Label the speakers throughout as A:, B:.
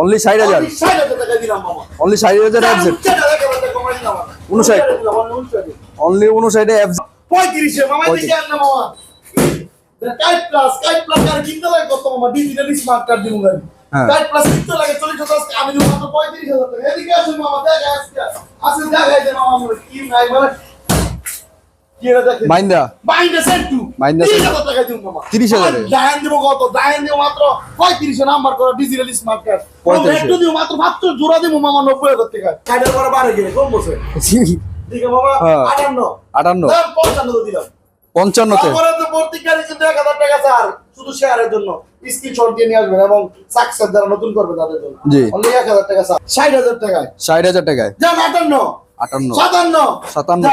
A: Only ষাট হাজার
B: Only 60,000 টাকা দিলাম মামা।
A: অনলি ষাট হাজার
B: মামা।
A: উনষাট। অনলি উনষাটে এফজেড
B: পঁয়ত্রিশে মামা মামা কাইট প্লাস কাইট প্লাস আর কিনতে লাগে কত মামা ডিজিটাল স্মার্ট কার্ড দিব গাড়ি।
A: হ্যাঁ।
B: কাইট প্লাস কিনতে লাগে চল্লিশ হাজার আমি মাত্র পঁয়ত্রিশ হাজার টাকা। এদিকে আসুন মামা দেখা আজকে আসুন দেখাই দেন মামা কি নাই মানে কি এটা দেখেন?
A: মাইন্দা।
B: বাইন্ডা সেট টু
A: মাইন্ডা
B: তিরিশ
A: সেট।
B: হাজার টাকা দিব মামা
A: 30,000 এ?
B: দিব কত? ডায়ন দিব মাত্র পঁয়ত্রিশে নাম্বার করা ডিজিটাল স্মার্ট কার্ড
A: 35
B: একটু দিব মাত্র মাত্র জোড়া দিব মামা নব্বই হাজার টাকা। কাইটের পরে বাড়ে গেলে কম বসে। ঠিক আছে মামা। আটান্ন।
A: আটান্ন।
B: দাম পঞ্চান্ন দিলাম।
A: পঞ্চান্নতে।
B: তারপরে তো প্রত্যেককারই কিন্তু এক হাজার টাকা স্যার শুধু শেয়ারের জন্য। স্ক্রিনশট দিয়ে নিয়ে আসবেন এবং সাকসেস যারা নতুন করবে তাদের জন্য।
A: জি।
B: অনলি এক হাজার টাকা স্যার ষাট হাজার টাকায়।
A: ষাট হাজার টাকায়।
B: যান আটান্ন।
A: আটান্ন।
B: সাতান্ন।
A: সাতান্ন।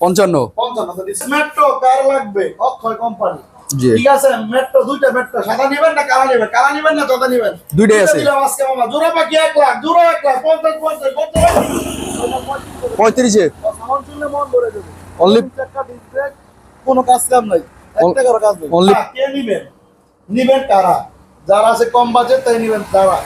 B: পঞ্চান্ন
A: পঞ্চান্ন।
B: মেট্রো কার লাগবে? অক্ষয় কোম্পানি।
A: জি।
B: ঠিক আছে মেট্রো দুইটা মেট্রো। সাদা নিবেন না কালা নিবেন? কালা নিবেন না সাদা নিবেন?
A: দুইটাই
B: দুইটা
A: আছে।
B: দিলাম আজকে মামা। জোড়া পাখি এক লাখ জোড়া এক লাখ। পঞ্চাশ পঞ্চাশ
A: পঁয়ত্রিশে।
B: মন ভরে যাবে।
A: Only-
B: চাকা disc কোনো কাজ কাম নাই। এক
A: On-
B: কাজ নেই। কে নিবেন? নিবেন কারা? যারা আছে কম বাজেট তাই নিবেন তারা।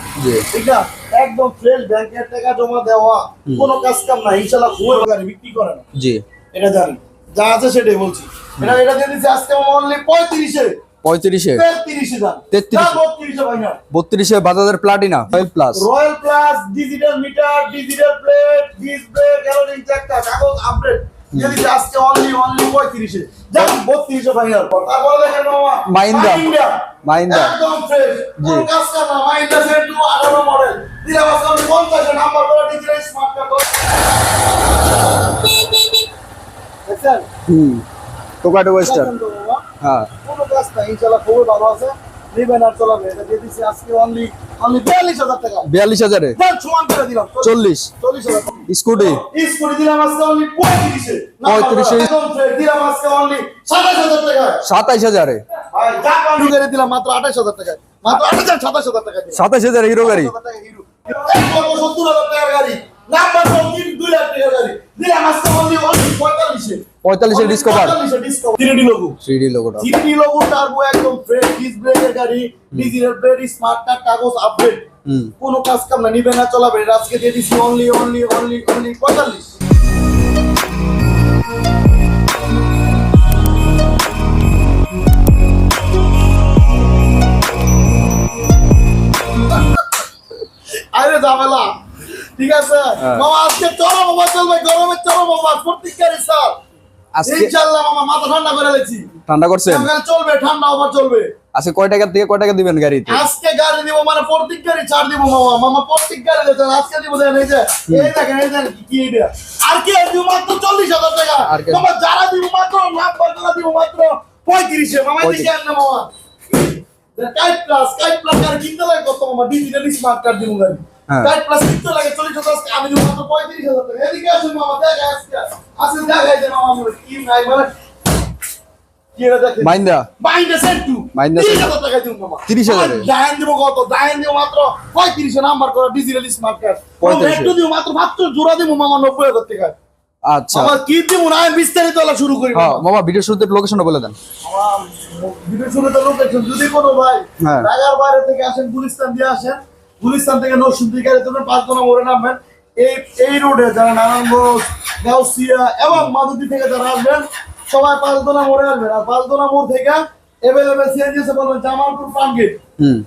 B: ঠিক না? একদম ফ্রেশ ব্যাংকের টাকা জমা দেওয়া কোনো কাজ কাম নাই। ইনশাআল্লাহ খুব গাড়ি বিক্রি করে না
A: জি।
B: এটা জানি যা আছে সেটাই বলছি। এটা এটা দিয়ে দিচ্ছে আজকে অনলি পঁয়ত্রিশে।
A: পঁয়ত্রিশে?
B: তেত্রিশে দাম
A: 33
B: বত্রিশে
A: বাজাজের platina plus
B: royal plus digital meter digital plate display গ্যালোরিং চাকা কাগজ আপডেট যদি আজকে অনলি অনলি 35 যান 32 এ ফাইনাল তারপরে দেখেন মামা
A: মাহিন্দ্রা। মাহিন্দ্রা।
B: একদম ফ্রেশ
A: জি।
B: কোন না মাইন্ডা সেট 18 মডেল দিলে আজকে আমি 50 নাম্বার করে ডিজিটাল স্মার্ট কার্ড দেখছেন?
A: হুম। টোকাটো ওয়েস্টার
B: দেখেন
A: হ্যাঁ।
B: কোনো কাজ নাই ইনশাআল্লাহ খুবই ভালো আছে। নিবেন আর চলাবে এটা দিয়ে দিচ্ছি আজকে অনলি অনলি 42000 টাকা।
A: বিয়াল্লিশ হাজারে? চল্লিশ।
B: 40000
A: স্কুটি?
B: ইস করে দিলাম আজকে অনলি 35 এ
A: 35 এ।
B: একদম ফ্রেশ দিলাম আজকে অনলি 27000 টাকা
A: সাতাইশ হাজারে?
B: দিলাম মাত্র 28000 টাকা মাত্র 28000 27000 টাকা দিলাম।
A: সাতাইশ হাজার হিরো গাড়ি?
B: 27000 টাকা হিরো। লক্ষ 70000 টাকার গাড়ি। নাম্বার সব 2 লাখ টাকার গাড়ি দিলাম আজকে অনলি অনলি 45 এ
A: 45 এ ডিসকভার
B: 45 এ discover 3D logo
A: three D লোগোটা
B: জিপি লোগো টার্বো একদম ফ্রেশ ডিস ব্রেকের গাড়ি। ডিজিটাল প্লেট স্মার্ট কার্ড কাগজ আপডেট কোনো কাজ কাম না নিবে না চলাবে। রাজকে আজকে দিয়ে দিচ্ছি অনলি অনলি অনলি অনলি পঁয়তাল্লিশ। ঠিক আছে?
A: হ্যাঁ।
B: মামা আজকে চরম অবাদ চলবে গরমে চরম অবাদ প্রত্যেককারই স্যার। মামা মাথা ঠান্ডা করে লেছি।
A: ঠান্ডা করছেন?
B: চলবে ঠান্ডা চলবে।
A: আজকে কয় টাকা থেকে কয় টাকা দিবেন গাড়িতে?
B: আজকে গাড়ি দিব মানে প্রত্যেক গাড়ি ছাড় দিব মামা মামা প্রত্যেক গাড়ি দিতেন আজকে দিব দেন এই যে এই দেখেন এই দেখেন কি এটা আর কি দিব মাত্র চল্লিশ হাজার টাকা।
A: আর কে?
B: মামা যারা দিব মাত্র লাখ টাকা দিব মাত্র পঁয়ত্রিশে মামা দিকে আন না মামা কাইট প্লাস কাইট প্লাস আর কিনতে লাগে কত? মামা ডিজিটাল স্মার্ট কার্ড দিব গাড়ি।
A: হ্যাঁ।
B: লাগে আজকে। আমি মাত্র টাকা। এদিকে আসুন মামা দেখা আজকে। আজকে দেখাই দেন মামা আমরা কি নাই মানে কি এটা দেখেন?
A: মাইন্দা।
B: বাইন্ডা সেট টু
A: মাইন্ডা
B: তিরিশ টাকা দিব মামা।
A: 30,000 এ?
B: ডায়ন কত? ডায়ন দিব মাত্র পঁয়ত্রিশে নাম্বার করা ডিজিটাল স্মার্ট কার্ড
A: 35
B: একটু দিব মাত্র মাত্র জোড়া দিব মামা নব্বই হাজার টাকা
A: আচ্ছা।
B: আমার কি দিব না বিস্তারিত বলা শুরু করি
A: হ্যাঁ মামা। ভিডিও শুরুতে লোকেশনটা বলে দেন।
B: ভিডিও লোকেশন যদি কোনো ভাই
A: হ্যাঁ।
B: ঢাকার বাইরে থেকে আসেন গুলিস্তান দিয়ে আসেন গুলিস্তান থেকে নরসিংদী গাড়ি তুমি পাঁচজনা মোড়ে নামবেন। এই এই রোডে যারা নারায়ণগঞ্জ গাউসিয়া এবং মাদুদি থেকে যারা আসবেন সবাই পাঁচদোনা মোড়ে আসবেন। আর পাঁচদোনা মোড় থেকে এভেলেবেল সিএনজি এসে বলবেন জামালপুর প্রাণ গেট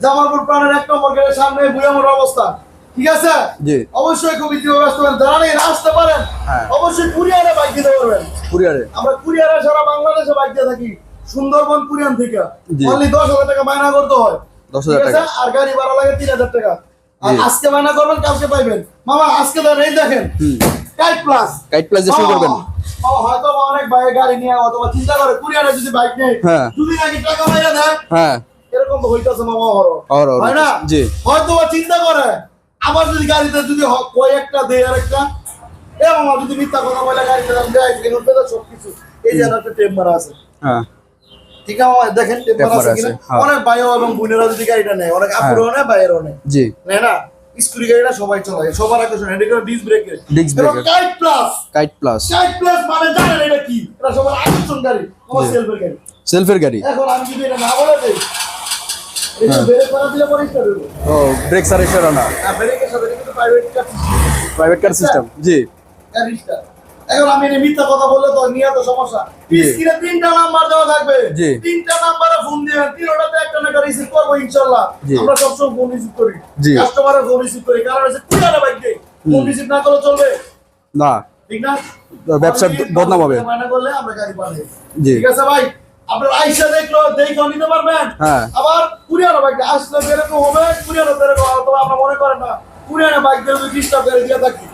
B: জামালপুর প্রাণের এক নম্বর গেটের সামনে বুয়ামোর অবস্থান ঠিক আছে?
A: জি।
B: অবশ্যই খুব ইতিবাচক আসতে পারেন। যারা নেই আসতে পারেন
A: হ্যাঁ।
B: অবশ্যই কুরিয়ারে বাইক দিতে পারবেন।
A: কুরিয়ারে।
B: আমরা কুরিয়ারে সারা বাংলাদেশে বাইক দিয়ে থাকি। সুন্দরবন কুরিয়ান থেকে। অনলি দশ হাজার টাকা বায়না করতে হয়।
A: 10,000
B: ঠিক আছে?
A: টাকা।
B: আর গাড়ি ভাড়া লাগে তিন হাজার টাকা। আর আজকে বায়না করবেন কালকে পাইবেন। মামা আজকে দেন এই দেখেন। কাইট প্লাস
A: গাইড প্লাস শুরু করবেন।
B: হয়তো অনেক ভাই গাড়ি নিয়ে অথবা চিন্তা করে কুরিয়ারে যদি বাইক নেই
A: হ্যাঁ।
B: যদি নাকি টাকা মাইরা দেয়
A: হ্যাঁ।
B: এরকম তো হইতাছে মামা হরো হয় না?
A: জি।
B: হয়তো চিন্তা করে আবার যদি গাড়িতে যদি কয় একটা দেয় আর একটা এ মামা যদি মিথ্যা কথা বলে গাড়িতে দেয় কিন্তু পেলে এই যে একটা টেপ মারা আছে।
A: হ্যাঁ।
B: ঠিক আছে দেখেন
A: হ্যাঁ।
B: অনেক ভাইও এবং বোনেরা যদি গাড়িটা নেয় অনেক আপুরও নেয় ভাইয়েরও নেয়।
A: জি।
B: নেয় না? স্কুটি গাড়িটা সবাই চলায় সবার আকর্ষণ এটা কোনো ডিস ব্রেকের
A: Disc brake এর।
B: Kite plus
A: plus
B: kite plus মানে জানেন এটা কি? এটা সবার আকর্ষণ গাড়ি আমার সেলফের গাড়ি।
A: সেলফের গাড়ি।
B: এখন আমি যদি এটা না বলে দেই
A: ব্রেক
B: হ্যাঁ। প্রাইভেট কার
A: সিস্টেম জি।
B: এখন আমি মিথ্যা কথা বললে তো নিয়ে তো সমস্যা। স্ক্রিনে তিনটা নাম্বার দেওয়া থাকবে। তিনটা নাম্বারে ফোন দিবেন তিনটাতে একটা না একটা রিসিভ করব ইনশাআল্লাহ আমরা সবসময় ফোন রিসিভ করি। কাস্টমারের ফোন রিসিভ করি। কারণ হচ্ছে কুড়ানো বাইক ফোন রিসিভ না করলে চলবে।
A: না।
B: ঠিক না?
A: তো বদনাম হবে।
B: মানা করলে আমরা গাড়ি পাঠাই। ঠিক আছে ভাই? আপনার আইসা দেখল দেখেও নিতে পারবেন।
A: হ্যাঁ।
B: আবার কুরিয়ানো বাইক আসলে যেরকম হবে তবে আপনার মনে করেন না কুরিয়ানো বাইক দিয়ে ডিস্টার্ব করে দিয়ে থাকি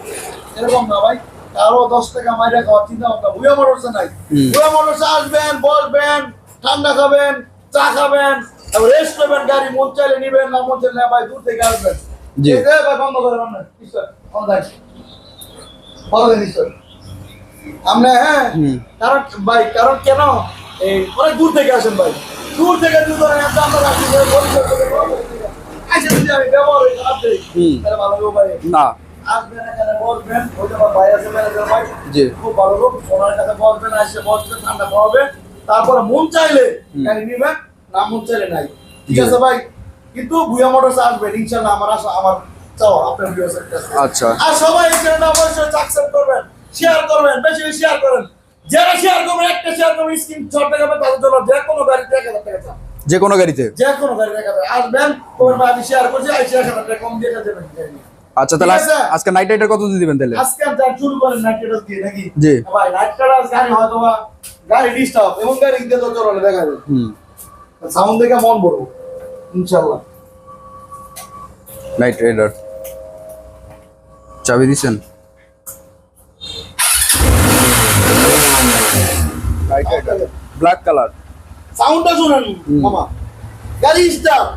B: এরকম না ভাই। কারও দশ টাকা মাইরা খাওয়ার চিন্তা ভাবনা। ভুয়া মোটরসে নাই। ভুয়া মোটরসে আসবেন বসবেন ঠান্ডা খাবেন চা খাবেন তারপর রেস্ট করবেন গাড়ি মন চাইলে নিবেন না মন চাইলে ভাই দূর থেকে আসবেন।
A: জি।
B: ভাই বন্ধ করেন আমরা হ্যাঁ কারণ ভাই কারণ কেন? এই অনেক দূর থেকে আসেন ভাই। দূর থেকে দূর ধরে আমরা রাখি করে আইসা আমি ব্যবহার। তাহলে ভালো ভাই।
A: না।
B: আসবেন এখানে বসবেন ওইটা আমার ভাই আছে ম্যানেজার ভাই খুব ভালো লোক ওনার কাছে বসবেন আসে বসবেন ঠান্ডা খাওয়াবে। তারপরে মন চাইলে গাড়ি নিবেন না মন চাইলে নাই। ঠিক আছে ভাই? কিন্তু ভুয়া মোটরস আসবেন ইনশাল্লাহ আমার আশা আমার চাওয়া আপনার ভিডিও
A: আচ্ছা।
B: আর সবাই এই চ্যানেলটা অবশ্যই সাবস্ক্রাইব করবেন শেয়ার করবেন বেশি বেশি শেয়ার করেন। যারা শেয়ার করবেন একটা শেয়ার করবেন স্ক্রিন শট দেখাবে তাদের জন্য যে কোনো গাড়ি এক হাজার টাকা
A: যে কোনো গাড়িতে।
B: যে কোনো গাড়ি এক হাজার আসবেন তোমার ভাই আমি শেয়ার করছি এক হাজার কম দিয়ে।
A: আচ্ছা তাহলে আজকে নাইট রাইডার কত দিয়ে দিবেন তাহলে?
B: আজকে যা শুরু করেন নাইট রাইডার দিয়ে নাকি?
A: জি।
B: ভাই নাইট রাইডার গাড়ি হয়তো বা গাড়ি ডিস্টার্ব এবং গাড়ি দিয়ে তো চলে দেখা যাবে
A: হুম।
B: সাউন্ড দেখে মন বড় ইনশাআল্লাহ।
A: নাইট রাইডার চাবি দিছেন? ব্ল্যাক কালার
B: সাউন্ডটা শুনেন মামা। গাড়ি স্টার্ট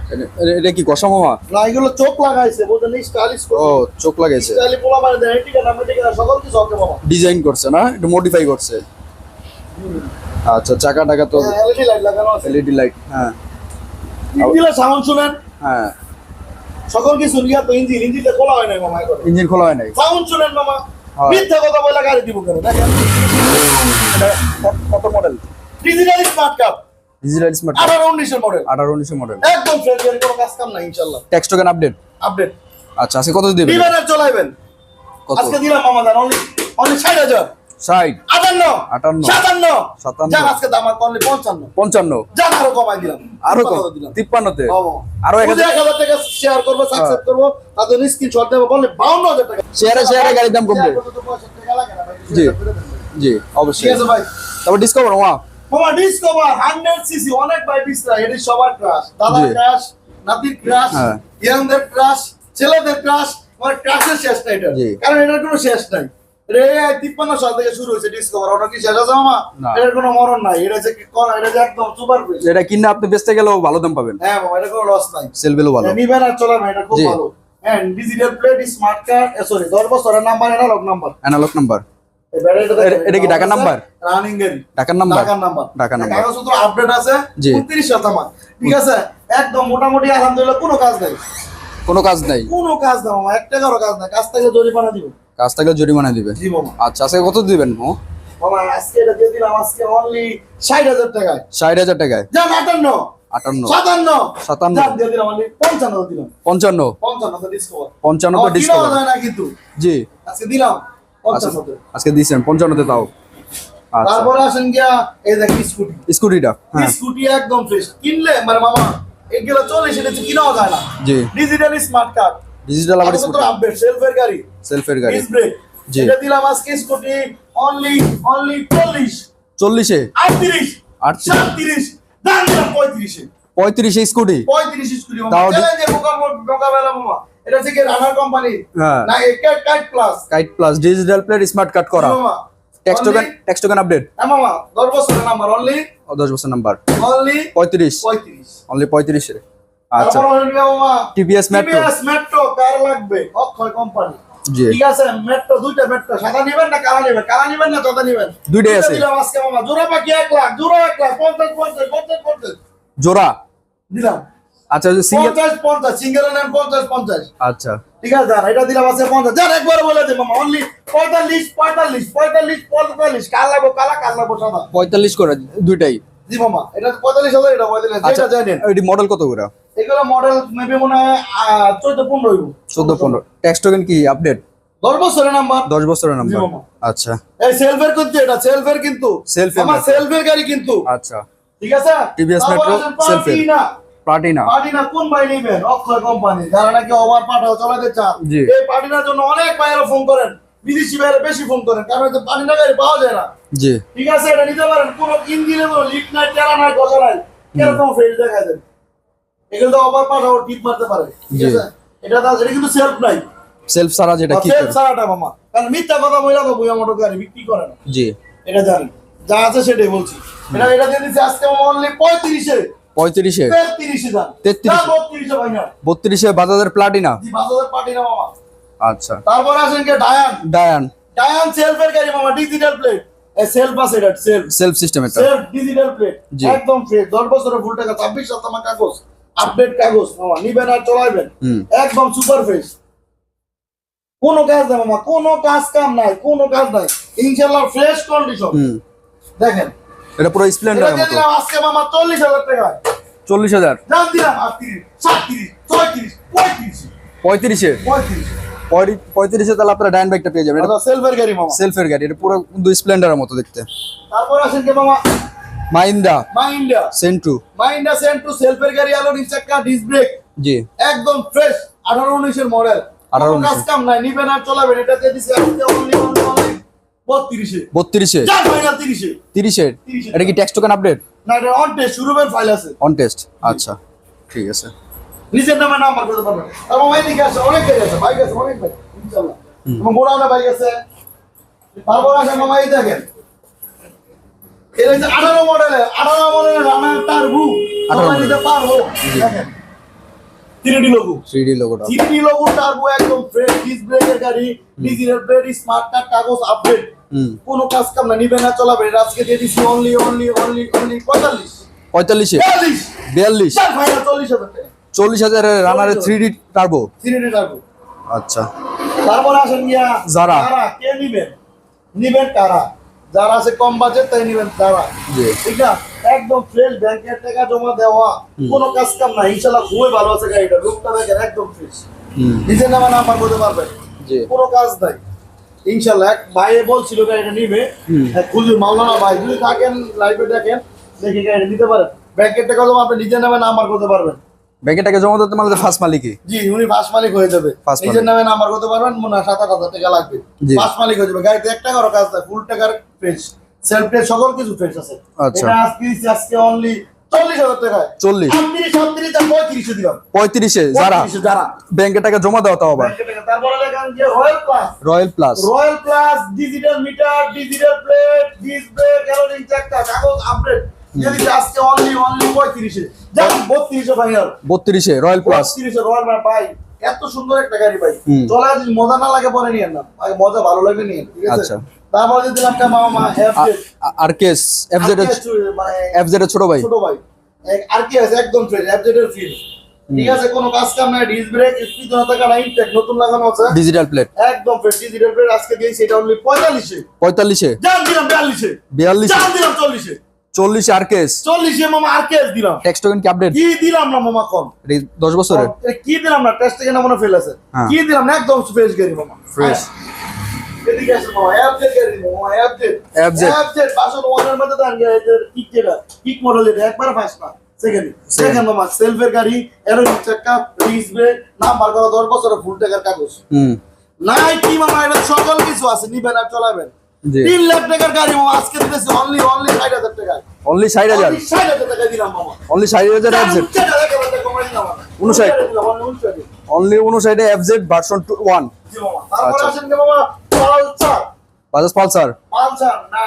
A: এটা কি কষা মামা?
B: না এগুলো চোখ লাগাইছে বুঝলেন স্টাইলিশ
A: ও চোখ লাগাইছে।
B: স্টাইলি পোলা দেয় ঠিক আমি ঠিক সকল কিছু ওকে মামা।
A: ডিজাইন করছে না? একটু মডিফাই করছে। আচ্ছা চাকা টাকা তো
B: এলইডি লাইট লাগানো আছে।
A: এলইডি লাইট হ্যাঁ।
B: ইঞ্জিনের সাউন্ড শুনেন।
A: হ্যাঁ।
B: সকল কিছু নিয়ে তো ইঞ্জিন ইঞ্জিনটা খোলা হয় নাই মামা
A: ইঞ্জিন খোলা হয় নাই?
B: সাউন্ড শুনেন মামা। মিথ্যা কথা বলে গাড়ি দিব কেন?
A: কত- কত model
B: digital smart cup
A: digital smart
B: আঠারো উনিশের মডেল
A: আঠারো উনিশশো মডেল
B: একদম ফ্রেশ এর কোনো কাজ কাম নাই ইনশাল্লাহ।
A: ট্যাক্স টোকেন আপডেট
B: আপডেট
A: আচ্ছা আজকে কত দিবেন?
B: দিবেন আর চলাইবেন।
A: কত?
B: আজকে দিলাম মামা জান অনলি অনলি ষাট হাজার।
A: ষাট।
B: আটান্ন।
A: আটান্ন।
B: সাতান্ন।
A: সাতান্ন।
B: আজকে দাম অনলি পঞ্চান্ন।
A: পঞ্চান্ন।
B: যান আরও কমাই দিলাম।
A: আরও
B: কত
A: কম
B: দিলাম।
A: তিপ্পান্নতে?
B: বাবা।
A: আরও এক
B: বুঝে
A: হাজার
B: এক হাজার টাকা শেয়ার করব সাবস্ক্রাইব করব। তাদের স্ক্রিনশট দেবো বাউন্ন হাজার টাকা।
A: শেয়ারে শেয়ারে গাড়ির দাম কমবে।
B: তো
A: জি।
B: করে দেন। ঠিক আছে ভাই।
A: তারপর ডিসকভার ওয়া।
B: মামা ডিসকভার হান্ড্রেড সিসি অনেক ভাই বিস্তার এটি সবার ক্রাশ দাদার ক্রাশ নাতির ক্রাশ
A: হ্যাঁ।
B: ইয়াংদের ক্রাশ ছেলেদের ক্রাশ মানে ক্রাশের শেষ নাই এটা। কারণ এটার কোনো শেষ নাই। এই তিপ্পান্ন সাল থেকে শুরু হয়েছে ডিসকভার ওটা কি শেষ আছে মামা? এটার কোনো মরণ নাই। এটা যে এটা যে একদম সুপার
A: এটা কিনে আপনি বেচতে গেলেও ভালো দাম পাবেন।
B: হ্যাঁ মামা এটা কোনো লস নাই।
A: সেল ভ্যালু ভালো।
B: নিবেন আর চলাবেন এটা খুব ভালো। হ্যাঁ digital plate smart card sorry দশ বছরের number analogue number
A: analogue number এটা- কি ঢাকার নাম্বার?
B: রানিং গাড়ি
A: ঢাকার নাম্বার
B: ঢাকার নাম্বার
A: ঢাকার নাম্বার
B: কাগজপত্র আপডেট আছে 29 শতাংশ। ঠিক আছে? একদম মোটামুটি আলহামদুলিল্লাহ কোনো কাজ নাই।
A: কোনো কাজ নাই?
B: কোনো কাজ না মামা এক টাকারও কাজ নাই। কাজ থেকে জরিমানা দিব।
A: কাজ থাকলে জরিমানা দিবে?
B: জি মামা।
A: আচ্ছা আজকে কত দিবেন ও
B: মামা আজকে এটা দিয়ে দিলাম আজকে অনলি ষাট হাজার টাকায়। আটান্ন। সাতান্ন।
A: সাতান্ন।
B: পঞ্চান্ন
A: পঞ্চান্ন।
B: পঞ্চান্ন তো ডিসকভার
A: পঞ্চান্ন তো ডিসকাউন্ট
B: যায় না কিন্তু।
A: জি।
B: আজকে দিলাম। পঞ্চান্ন
A: আজকে দিয়েছেন পঞ্চান্নতে তাও। আচ্ছা।
B: তারপরে আসেন গিয়া এই দেখ স্কুটি।
A: স্কুটিটা হ্যাঁ।
B: স্কুটি একদম ফ্রেশ কিনলে মানে মামা এগুলো চলে সেটা কিনাও যায় না।
A: জি।
B: ডিজিটাল স্মার্ট কার্ড
A: ডিজিটাল আবার স্কুটি।
B: আপডেট সেলফের গাড়ি।
A: সেলফের গাড়ি।
B: ডিস ব্রেক
A: জি।
B: এটা দিলাম আজকে স্কুটি অনলি অনলি চল্লিশ।
A: চল্লিশে?
B: আটত্রিশ।
A: আটত্রিশ।
B: সাতত্রিশ দাম দিলাম পঁয়ত্রিশে।
A: পঁয়ত্রিশে স্কুটি।
B: পঁয়ত্রিশ স্কুটি। এটা থেকে রানার কোম্পানি না kite plus
A: kite plus digital plate smart card করা।
B: মামা।
A: ট্যাক্স টোকেন আপডেট
B: মামা দশ বছরের নাম্বার অনলি
A: ও দশ বছর নাম্বার
B: অনলি
A: পঁয়ত্রিশ।
B: পঁয়ত্রিশ।
A: অনলি পঁয়ত্রিশে আচ্ছা
B: তারপর হলো গিয়ে মামা?
A: TVS Metro।
B: TVS Metro কার লাগবে অক্ষয় কোম্পানি
A: জি।
B: ঠিক আছে মেট্রো দুইটা মেট্রো সাদা নিবেন না কালা নিবেন? কালা নিবেন না সাদা নিবেন?
A: দুইটাই
B: দুইটা
A: আছে।
B: দিলাম আজকে মামা। জোড়া পাখি এক লাখ জোড়া এক লাখ পঞ্চাশ পঞ্চাশ পঞ্চাশ পঞ্চাশ।
A: জোড়া।
B: দিলাম।
A: আচ্ছা সিঙ্গেল
B: পঞ্চাশ পঞ্চাশ সিঙ্গেল নেন পঞ্চাশ পঞ্চাশ।
A: আচ্ছা।
B: ঠিক আছে এটা দিলাম আছে পঞ্চাশ। যান একবার বলে দে মামা অনলি পঁয়তাল্লিশ পঁয়তাল্লিশ পঁয়তাল্লিশ পঁয়তাল্লিশ কাল লাগবো কালা কাল লাগবো সাদা।
A: করে দুইটাই।
B: জি মামা এটা পঁয়তাল্লিশ হাজার এটা পঁয়তাল্লিশ
A: আচ্ছা
B: যেটা জানেন।
A: এটি মডেল কত করে?
B: এগুলো মডেল মেবি মনে হয় চোদ্দ পনেরো হইব।
A: চোদ্দ পনেরো। ট্যাক্স টোকেন কি আপডেট
B: দশ বছরের নাম্বার
A: দশ বছরের নাম্বার আচ্ছা।
B: এই সেলফের কিন্তু এটা সেলফের কিন্তু।
A: এর
B: আমার সেলফের গাড়ি কিন্তু।
A: আচ্ছা।
B: ঠিক আছে? আসেন
A: self এর।
B: পার্টিনা। কোন ভাই নেবেন? অক্ষয় কোম্পানি যারা নাকি ওভার পাঠাও চালাতে চান। এই পার্টিনার জন্য অনেক ভাইয়েরা ফোন করেন। বিদেশি ভাইয়েরা বেশি ফোন করেন। কারণ পার্টিনা গাড়ি পাওয়া যায় না।
A: জি।
B: ঠিক আছে? এটা নিতে পারেন। কোনো ইঞ্জিনে কোনো লিক নাই টেরা নাই গজা নাই। কীরকম ফেল দেখা দেন এগুলো তো ওভার পাঠাও টিপ মারতে পারে। ঠিক আছে? এটা তো এটা কিন্তু সেলফ নাই।
A: সেলফ সারা যেটা কি
B: সেলফ ছাড়াটা মামা। কারণ মিথ্যা কথা বইলা তো বইয়া মোটর গাড়ি বিক্রি করে না।
A: জি।
B: এটা জানি যা আছে সেটাই বলছি। এটা এটা দিয়ে দিচ্ছে আজকে অনলি পঁয়ত্রিশে।
A: পঁয়ত্রিশে?
B: তেত্রিশে দাম।
A: 33
B: বত্রিশে
A: বাজাজের প্লাটিনা আচ্ছা।
B: তারপর আসেন কে ডায়ান।
A: ডায়ান।
B: ডায়ান সেলফের গাড়ি মামা ডিজিটাল প্লেট সেলফ আছে এটা সেলফ
A: সেলফ সিস্টেম এটা।
B: Self digital plate. একদম ফ্রেশ বছরের ফুল টাকা কাগজ। আপডেট কাগজ মামা নিবেন আর চলাইবেন। একদম সুপার ফ্রেশ কোনো কাজ নাই মামা কোনো কাজ কাম নাই কোনো কাজ নাই। ইনশাল্লাহ ফ্রেশ কন্ডিশন দেখেন।
A: এটা পুরো
B: এটা
A: স্প্লেন্ডারের মতো।
B: আজকে মামা চল্লিশ হাজার টাকা।
A: চল্লিশ হাজার?
B: দাম দিলাম আটত্রিশ সাতত্রিশ ছয়ত্রিশ পঁয়ত্রিশ।
A: পঁয়ত্রিশে?
B: পঁয়ত্রিশ।
A: পঁয়ত্রিশ- তাহলে আপনারা ডায়ন বাইকটা পেয়ে যাবেন। এটা
B: সেলফের গাড়ি মামা।
A: সেলফের গাড়ি এটা পুরো কিন্তু স্প্লেন্ডারের মতো দেখতে।
B: তারপর আসেন কে মামা?
A: মাইন্দা
B: মা ইন্ডিয়া
A: সেন্টু
B: মা ইন্ডিয়া সেন্ট সেলফের গাড়ি আলো নিচাক্কা ডিস ব্রেক
A: জি।
B: একদম ফ্রেশ আঠারো উনিশের মডেল
A: 18
B: কোনো কাজ কাম নাই নিবেন আর চলাবেন। এটা দিয়ে দিছে আজকে অনলি অনলি অনলি বত্রিশে?
A: বত্রিশে
B: ফাইনাল তিরিশে।
A: তিরিশের
B: 30 এর।
A: এটা কি ট্যাক্স টোকেন আপডেট
B: না এটা অন টেস্ট শুরুবের ফাইল আছে।
A: অন টেস্ট আচ্ছা ঠিক আছে।
B: নিজের নামে নাম্বার করতে পারবেন এবং এদিকে আছে অনেক গাড়ি আছে বাইক আছে অনেক বাইক ইনশাআল্লাহ। এবং বড় একটা বাইক আছে। তারপর আছে এই দেখেন। এটা হচ্ছে আঠারো মডেলের আঠারো মডেলের রানার টার্বু
A: 18
B: নিতে পারব। দেখেন। থ্রি লোগো
A: থ্রি লোগোটা
B: থ্রি লোগো টার্বো একদম ফ্রেশ ডিস ব্রেকের গাড়ি ডিজিটাল প্লেট স্মার্ট কার্ড কাগজ আপডেট কোনো কাজ কাম না নিবে না চলাবে। আজকে দিয়ে অনলি অনলি অনলি অনলি পঁয়তাল্লিশ।
A: পঁয়তাল্লিশে?
B: বিয়াল্লিশ।
A: বিয়াল্লিশ।
B: চার ফাইনাল চল্লিশ হাজার
A: three D turbo
B: three turbo
A: আচ্ছা।
B: তারপর আসেন গিয়া
A: যারা।
B: কে নিবেন? নিবেন কারা যারা আছে কম বাজেট তাই নিবেন তারা। ঠিক না? একদম ফ্রেশ ব্যাংকের টাকা জমা দেওয়া কোনো কাজ কাম না ইনশাল্লাহ খুবই ভালো আছে গাড়িটা। রূপটা দেখেন একদম ফ্রেশ নিজের নামে নাম্বার করতে পারবেন। কোনো কাজ নাই। ইনশাল্লাহ এক ভাইয়ে বলছিল গাড়িটা নিবে। এক খুঁজুর মাওলানা ভাই। যদি থাকেন লাইভে দেখেন দেখে গাড়িটা নিতে পারেন। ব্যাংকের টাকা জমা আপনি নিজের নামে নাম্বার করতে পারবেন।
A: ব্যাংকে টাকা জমা দিতে মানে ফার্স্ট মালিকই।
B: জি উনি ফাঁস মালিক হয়ে যাবে। নিজের নামে নাম্বার করতে পারবেন মনে হয় সাত আট হাজার টাকা লাগবে। ফাঁস মালিক হয়ে যাবে। গাড়িতে এক টাকারও কাজ নাই ফুল টাকার ফ্রেশ সেলফ টেস্ট সকল কিছু ফ্রেশ আছে।
A: আচ্ছা।
B: এটা আজকে আজকে অনলি
A: ব্যাংকে টাকা জমা দেওয়া তাও আবার।
B: Royal plus
A: royal plus
B: digital meter digital plate display ক্যালোরিং চাকা কাগজ আপডেট যদি আজকে অনলি অনলি পঁয়ত্রিশে যান বত্রিশে ফাইনাল
A: বত্রিশে রয়্যাল প্লাস
B: বত্রিশে রয়্যাল ভাই এত সুন্দর একটা গাড়ি ভাই।
A: হুম।
B: চলা যদি মজা না লাগে পরে নিয়ে না আগে মজা ভালো লাগবে নিয়ে ঠিক আছে?
A: আচ্ছা।
B: তারপরে যদি দিলাম মামা মা
A: আর কেস এফ জেড
B: মানে
A: ছোট ভাই।
B: ছোট ভাই। আর কি আছে একদম ফ্রেশ অ্যাপডেটের ফিল ঠিক আছে কোনো কাজ কাম নাই ডিস ব্রেক স্পিড না থাকা নাই টেক নতুন লাগানো আছে।
A: ডিজিটাল প্লেট
B: একদম ফ্রেশ ডিজিটাল প্লেট আজকে দিয়েছি এটা অনলি পঁয়তাল্লিশে।
A: পঁয়তাল্লিশে?
B: জান দিলাম বিয়াল্লিশে।
A: বিয়াল্লিশে?
B: জান দিলাম চল্লিশে।
A: চল্লিশে আর কেস।
B: চল্লিশে মামা আর কেস দিলাম।
A: ট্যাক্স টোকেন কি আপডেট
B: কি দিলাম না মামা কম?
A: দশ বছরের?
B: কি দিলাম না? টেস্ট থেকে মনে ফেল আছে।
A: হ্যাঁ।
B: কি দিলাম না? একদম ফ্রেশ গাড়ি মামা
A: Fresh.
B: এদিকে আসে মামা অ্যাপডেট গাড়ি মামা অ্যাপডেট
A: FZ
B: অ্যাপডেট বাসন ওয়ানের মধ্যে দান গাড়িটার কিক যেটা কিক মডেল একবার ফাস্ট না। সেকেন্ড সেকেন্ড মামা সেলফের গাড়ি এরোনিক চাকা ডিস ব্রেক নাম্বার করা দশ বছরের ফুল টাকার কাগজ।
A: হুম।
B: নাই কি মামা এটা সকল কিছু আছে নিবেন আর চলাবেন। তিন লাখ টাকার গাড়ি মামা আজকে দিতেছি অনলি অনলি ষাট হাজার টাকা।
A: অনলি ষাট হাজার।
B: ষাট হাজার টাকা দিলাম মামা।
A: অনলি ষাট হাজার এফ উনষাট। অনলি উনষাটে। জেড ভার্সন টু ওয়ান আচ্ছা। বাজাজ পালসার।
B: পালসার না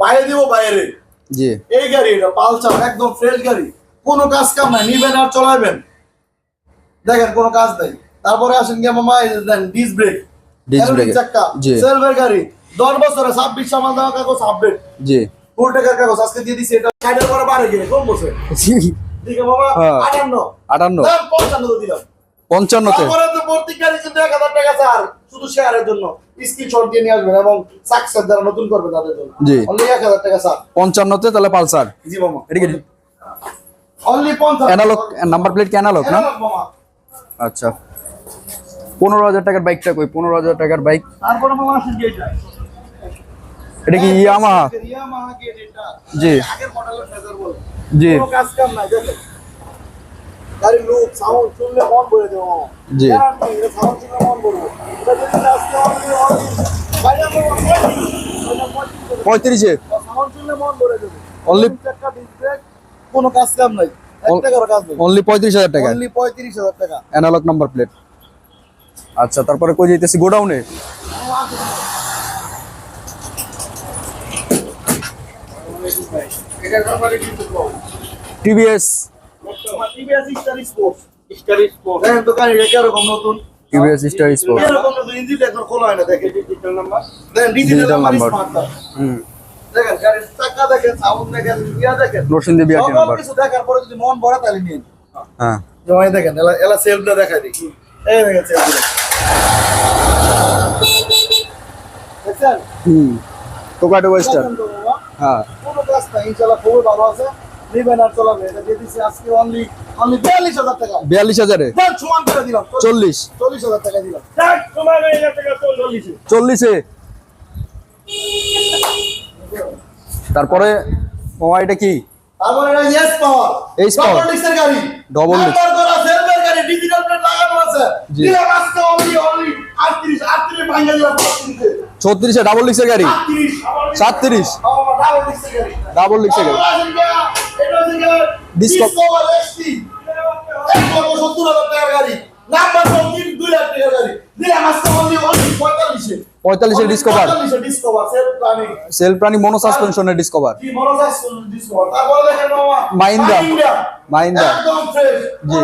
B: বাইরে দিব বাইরে।
A: জি।
B: এই গাড়ি এটা পালসার একদম ফ্রেশ গাড়ি। কোনো কাজ কাম নাই নিবেন আর চলাবেন দেখেন কোনো কাজ নাই। তারপরে আসেন গিয়ে মামা? এই দেন ডিস ব্রেক
A: brake,
B: চাক্কা সেলভের গাড়ি। দশ বছরে ছাব্বিশ সামান দেওয়া কাগজ আপডেট
A: জি।
B: ফুল টাকার কাগজ আজকে দিয়ে দিছি এটা ষাটের পরে বাড়ে গিয়ে কম বসে। ঠিক বাবা
A: হ্যাঁ।
B: আটান্ন।
A: আটান্ন।
B: পঞ্চান্ন তো দিলাম।
A: পঞ্চান্নতে।
B: তারপরে তো প্রত্যেক গাড়ি কিন্তু এক হাজার টাকা ছাড় শুধু শেয়ারের জন্য। স্ক্রিনশট দিয়ে নিয়ে আসবেন এবং সাকসেস যারা নতুন করবে তাদের জন্য।
A: জি।
B: অনলি এক হাজার টাকা ছাড়
A: পঞ্চান্নতে তাহলে পালসার।
B: জি মামা।
A: এটা কি
B: অনলি পঞ্চাশ
A: অ্যানালগ নাম্বার প্লেট কি অ্যানালগ না? আচ্ছা। পনেরো হাজার টাকার বাইকটা কই? পনেরো হাজার টাকার বাইক
B: তারপরে মামা আসেন যে এটা
A: কি ইয়ামাহা? জি। জি।
B: কোনো কাজ কাম নাই দেখেন গাড়ির লুক সাউন্ড শুনলে ভরে দেবো মামা
A: জি।
B: মন অনলি মন কোনো কাজ কাম নেই
A: অনলি পঁয়ত্রিশ হাজার টাকা?
B: অনলি পঁয়ত্রিশ হাজার টাকা।
A: অ্যানালগ নাম্বার প্লেট আচ্ছা তারপরে কই যাইতেছি? গোডাউনে
B: এটার ব্যাপারে কিন্তু কম
A: TVS
B: TVS star sports star sports হ্যাঁ তো গাড়ি কীরকম নতুন।
A: টিভিএস স্টার স্পোর্ট
B: কীরকম নতুন ইঞ্জিন এখন খোলা হয় না দেখেন। ডিজিটাল নাম্বার দেখেন ডিজিটাল নাম্বার
A: হুম।
B: দেখেন গাড়ির চাকা দেখেন সাউন্ড দেখেন ইয়া দেখেন।
A: রোশন দেবী আটি নাম্বার।
B: কিছু দেখার পরে যদি মন ভরে তাহলে নিন।
A: হ্যাঁ।
B: এই দেখেন এলা এলা সেলফটা দেখাই দেখি এই দেখেন সেলফটা দেখছেন?
A: হুম। টোকাটো স্টার
B: দেখেন তো বাবা,
A: হ্যাঁ।
B: কোনো কাজ নাই ইনশাআল্লাহ খুবই ভালো আছে। নিবেন আর চলাবে। এটা দিয়ে দিচ্ছি আজকে অনলি অনলি বিয়াল্লিশ হাজার টাকা। সমান করে দিলাম। টাকা দিলাম। সমান হয়ে গেছে
A: তারপরে এটা কি?
B: তারপরে এটা ইয়েস পাওয়ার
A: Yes power।
B: ডিক্সের গাড়ি।
A: Double disc।
B: করা সেলফের গাড়ি ডিজিটাল প্লেট লাগানো আছে। দিলাম আজকে অনলি অনলি 38 38 ভাঙা দিলাম। 35
A: ছত্রিশে ডাবল ডিক্সের গাড়ি।
B: 38
A: সাতত্রিশ
B: ডাবল ডিক্সের গাড়ি। পঁয়তাল্লিশে
A: ডিসকভার
B: ডিসকভার
A: সেল প্রাণী মনো সাসপেনশনের। জি।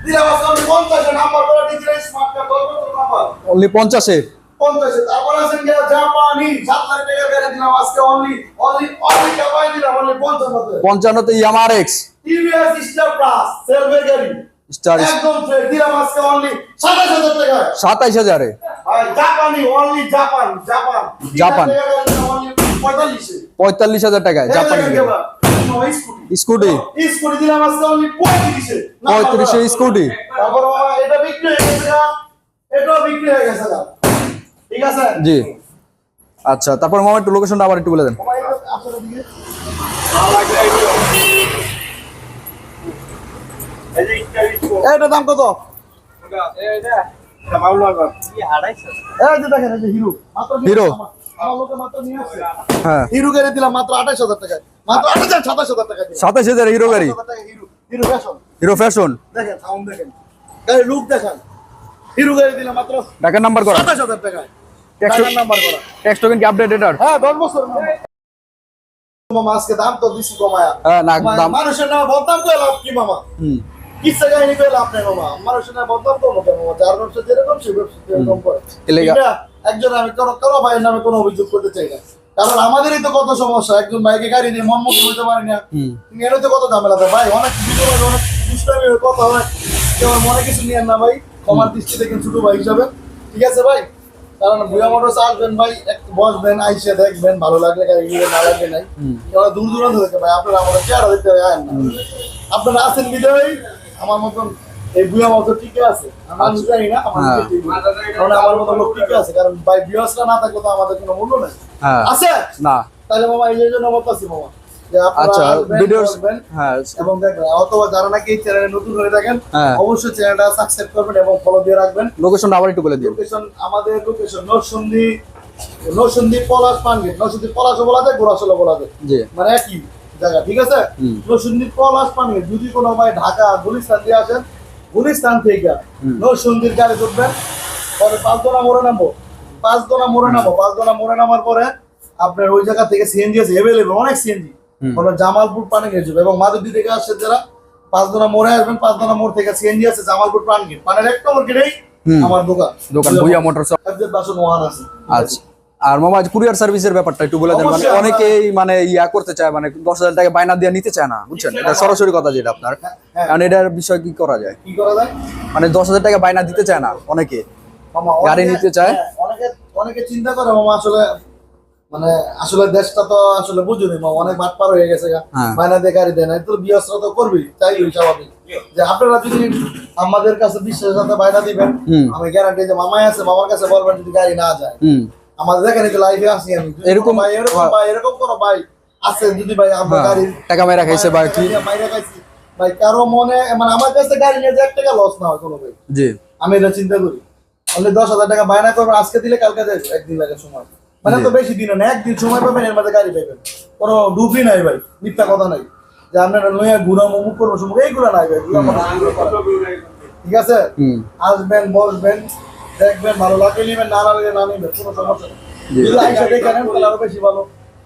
B: কোন কাজ কাম না মাহিন্দ্রা সেট 18 মডেল দিলাম আজকে আমি 50 নাম্বার করে ডিজিটাল স্মার্ট কার্ড করব তো নাম্বার?
A: অনলি পঞ্চাশে?
B: 50 তারপর আছেন গিয়া জাপানি 7 লাখ টাকা গাড়ি দিলাম আজকে অনলি অনলি অনলি কামাই দিলাম অনলি 50
A: পঞ্চান্নতে ইয়ামার এক্স
B: টিভিএস স্টার প্লাস সেলফের গাড়ি।
A: স্টার
B: একদম ফ্রেশ দিলাম আজকে অনলি 27000 টাকা
A: সাতাইশ হাজারে।
B: জাপানি only Japan Japan.
A: Japan.
B: Only 45
A: পঁয়তাল্লিশ। হাজার টাকায় জাপানি
B: স্কুটি।
A: স্কুটি?
B: দিলাম আজকে অনলি 35 এ
A: পঁয়ত্রিশে স্কুটি?
B: তারপর এটা বিক্রি হয়ে গেছে গা। এটাও বিক্রি হয়ে গেছে গা। ঠিক আছে?
A: জি। আচ্ছা তারপর মামা একটু লোকেশনটা আবার একটু বলে দেন।
B: এটা। এটা দাম কত? এই যে দেখেন এই যে হিরো। মাত্র
A: হিরো। হ্যাঁ।
B: হিরো গাড়ি দিলাম মাত্র আঠাশ হাজার টাকায়। মাত্র আঠাশ সাতাশ হাজার টাকা।
A: সাতাইশ হাজার হিরো গাড়ি।
B: হিরো হিরো ফ্যাশন
A: হিরো ফ্যাশন
B: দেখেন সাউন্ড দেখেন। গাড়ি লুক দেখেন। হিরো গাড়ি দিলাম মাত্র
A: টাকার নাম্বার করা।
B: সাতাশ হাজার টাকায়।
A: Tax-
B: নাম্বার করা।
A: ট্যাক্স টোকেন কি আপডেট এটার?
B: হ্যাঁ দশ বছর মামা আজকে দাম তো দিছি কমায়া।
A: হ্যাঁ না দাম
B: মানুষের নামে বদনাম করে লাভ কি মামা?
A: হুম।
B: কিসে কাহিনী করে লাভ নেই মামা? মানুষের নামে বদনাম করব কেন মামা? যার ব্যবসা যেরকম সে ব্যবসা যেরকম করে।
A: এলেগা-
B: ঠিক না? একজন আমি কোনো কোনো ভাইয়ের নামে কোনো অভিযোগ করতে চাই না। কারণ আমাদেরই তো কত সমস্যা। একজন ভাইকে গাড়ি দিয়ে মন মতো হইতে পারি না। তুমি এর তো কত ঝামেলা ভাই অনেক ভিডিও অনেক দুষ্টামি কথা হয়। কেউ মনে কিছু নিয়েন না ভাই। ক্ষমার দৃষ্টি দেখেন ছোট ভাই হিসাবে। ঠিক আছে ভাই? কারণ ভুয়া মোটরস আসবেন ভাই একটু বসবেন আইসে দেখবেন ভালো লাগলে গাড়ি নিয়ে না লাগলে নাই। এবার দূর দূরান্ত থেকে ভাই আপনারা আমাদের চেহারা দেখতে আয়েন না। আপনারা আছেন বিজয় আমার মতন এই বুয়া মতো টিকে আছে। আমি মানুষ জানি না আমার
A: হ্যাঁ।
B: কারণ আমার মতো লোক টিকে আছে কারণ ভাই বিয়াসরা না থাকলে তো আমাদের কোনো মূল্য নেই।
A: হ্যাঁ।
B: আছে?
A: না।
B: তাহলে মামা এই জন্য মামা
A: আচ্ছা ভিডিও হ্যাঁ।
B: এবং দেখবেন অথবা যারা নাকি এই চ্যানেলে নতুন থাকেন। অবশ্যই চ্যানেলটা সাবস্ক্রাইব করবেন এবং ফলো দিয়ে রাখবেন।
A: লোকেশনটা আবার একটু বলে দিন
B: লোকেশন আমাদের লোকেশন নরসিংদী নরসিংদী পলাশ পানগেট। নরসিংদী পলাশও বলা যায় গোড়াশোলা বলা যায়। মানে একই জায়গা ঠিক আছে? পলাশ পানগেট যদি কোনো ভাই ঢাকা গুলিস্তান দিয়ে আসেন গুলিস্তান থেকে। নরসিংদীর গাড়ি উঠবেন পরে পাঁচদোনা মোড়ে নামবো। পাঁচদোনা মোড়ে নামবো পাঁচদোনা মোড়ে নামার পরে আপনার ওই জায়গা থেকে সিএনজি আছে এভেলেবেল অনেক সিএনজি
A: হুম।
B: জামালপুর পানি গেট যাবে। এবং মাধবদী থেকে আসছে যারা পাঁচদোনা মোড়ে আসবেন পাঁচদোনা মোড় থেকে সিএনজি আছে জামালপুর পান গেট পানের এক নম্বর গেটেই। আমার দোকান।
A: দোকান ভুইয়া মোটরস
B: বাসন ওয়ান আছে।
A: আচ্ছা। আর মামা কুরিয়ার সার্ভিসের ব্যাপারটা একটু বলে দেন মানে অনেকেই মানে ইয়া করতে চায় মানে দশ হাজার টাকা বায়না দিয়ে নিতে চায় না বুঝছেন এটা সরাসরি কথা যেটা আপনার
B: হ্যাঁ।
A: কারণ এটার বিষয় কি করা যায় মানে দশ হাজার টাকা বায়না দিতে চায় না অনেকে গাড়ি নিতে চায়?
B: হ্যাঁ, অনেকে অনেকে চিন্তা করে মামা আসলে মানে আসলে দেশটা তো আসলে বুঝুনি অনেক মাঠ পার হয়ে গেছে।
A: হ্যাঁ।
B: মাইনা দিয়ে গাড়ি দেয় না তো বিয়সরা তো করবি তাই স্বাভাবিক যে আপনারা যদি আমাদের কাছে বিশ্বাসের সাথে বাইনা দিবেন। আমি গ্যারান্টি যে মামাই আছে মামার কাছে বলবেন যদি গাড়ি না যায় আমাদের এই যে লাইভে আসি আমি।
A: এরকম-
B: ভাই এরকম ভাই এরকম কোনো ভাই আছে যদি ভাই আমরা
A: হ্যাঁ,
B: গাড়ি
A: টাকা মেরা খাইছে বা কি?
B: মাইরা খাইছি। ভাই কারও মনে মানে আমার কাছে গাড়ি নিয়ে যে এক টাকা লস না হয় কোনো ভাই।
A: জি।
B: আমি এটা চিন্তা করি। অনলি দশ হাজার টাকা বায়না করবেন আজকে দিলে কালকে একদিন লাগে সময়। মানে তো বেশি দিন না একদিন সময় পাবেন এর মধ্যে গাড়ি পাবেন কোনো ডুবি নাই ভাই মিথ্যা কথা নাই। যে আপনারা লইয়া ঘুরা মুখ করব এইগুলো নাই ভাই। ঠিক আছে? আসবেন বসবেন। দেখবেন ভালো লাগলে নিবেন না লাগলে না নিবেন কোনো সমস্যা নেই। যদি আইসা দেখে নেন তাহলে আরও বেশি ভালো।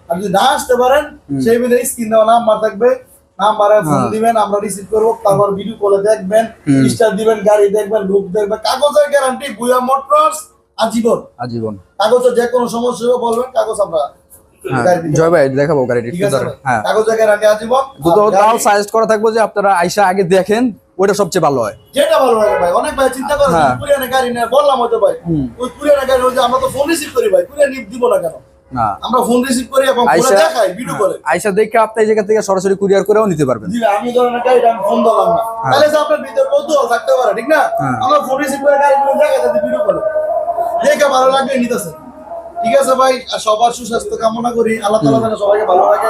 B: আর যদি না আসতে পারেন সেই ভিতরে স্ক্রিন দেওয়া নাম্বার থাকবে। নাম্বারে ফোন
A: হ্যাঁ।
B: দিবেন আমরা রিসিভ করব। তারপর ভিডিও কলে দেখবেন স্টার দিবেন গাড়ি দেখবেন লুক দেখবেন। কাগজের গ্যারান্টি বুয়া মোটরস আজীবন
A: আজীবন।
B: কাগজের যে কোনো সমস্যা বলবেন কাগজ আমরা
A: হ্যাঁ। জয় ভাই দেখাবো গাড়িটি
B: ঠিক আছে
A: হ্যাঁ।
B: কাগজের গ্যারান্টি আজীবন
A: তাও সাজেস্ট করা থাকব যে আপনারা আইসা আগে দেখেন ওইটা সবচেয়ে ভালো হয়।
B: যেটা ভালো লাগে ভাই অনেক ভাই চিন্তা করে
A: হ্যাঁ।
B: কুরিয়ানে গাড়ি নেয় বললাম হয়তো ভাই। ওই কুরিয়ানে গাড়ি ওই যে আমরা তো ফোন রিসিভ করি ভাই কুরিয়ান দিব না কেন?
A: না।
B: আমরা ফোন রিসিভ করি এবং দেখাই ভিডিও করে।
A: আইসা দেখে আপনি এই জায়গা থেকে সরাসরি কুরিয়ার করেও নিতে পারবেন।
B: জি আমি ধরেন গাড়িটা আমি ফোন দিলাম না। তাহলে যে আপনার ভিতরে কৌতূহল থাকতে পারে ঠিক না?
A: হ্যাঁ।
B: আমরা ফোন রিসিভ করে গাড়ি গুলো দেখা যাতে ভিডিও করে। দেখে ভালো লাগবে নিতেছে। ঠিক আছে ভাই আর সবার সুস্বাস্থ্য কামনা করি। আল্লাহ তালা যেন সবাইকে ভালো রাখে।